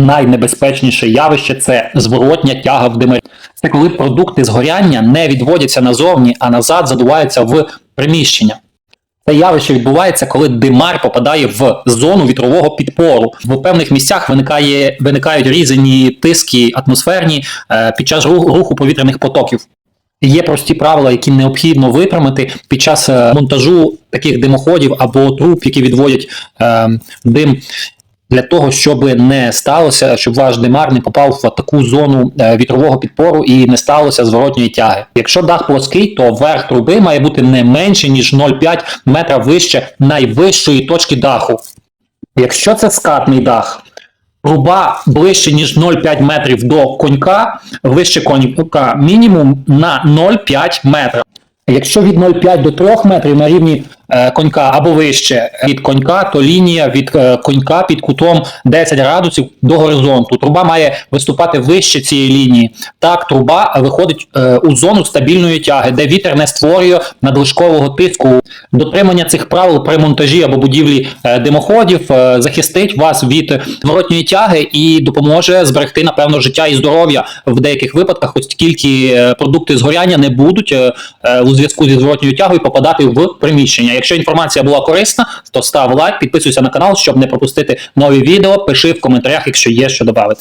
найнебезпечніше явище це зворотня тяга в димарі. Це коли продукти згоряння не відводяться назовні, а назад задуваються в приміщення. Це явище відбувається, коли димар попадає в зону вітрового підпору. В певних місцях виникає, виникають різані тиски атмосферні е, під час руху, повітряних потоків. Є прості правила, які необхідно випрямити під час е, монтажу таких димоходів або труб, які відводять е, дим. Для того, щоб не сталося, щоб ваш димар не попав в таку зону е, вітрового підпору і не сталося зворотньої тяги. Якщо дах плоский, то верх труби має бути не менше ніж 0,5 метра вище найвищої точки даху. Якщо це скатний дах, труба ближче ніж 0,5 метрів до конька, вище конька мінімум на 0,5 метра. Якщо від 0,5 до 3 метрів на рівні конька або вище від конька, то лінія від е, конька під кутом 10 градусів до горизонту. Труба має виступати вище цієї лінії. Так, труба виходить е, у зону стабільної тяги, де вітер не створює надлишкового тиску. Дотримання цих правил при монтажі або будівлі е, димоходів е, захистить вас від зворотньої тяги і допоможе зберегти, напевно, життя і здоров'я в деяких випадках, оскільки е, продукти згоряння не будуть е, е, у зв'язку зі зворотньою тягою попадати в приміщення. Якщо інформація була корисна, то став лайк, підписуйся на канал, щоб не пропустити нові відео. Пиши в коментарях, якщо є що додати.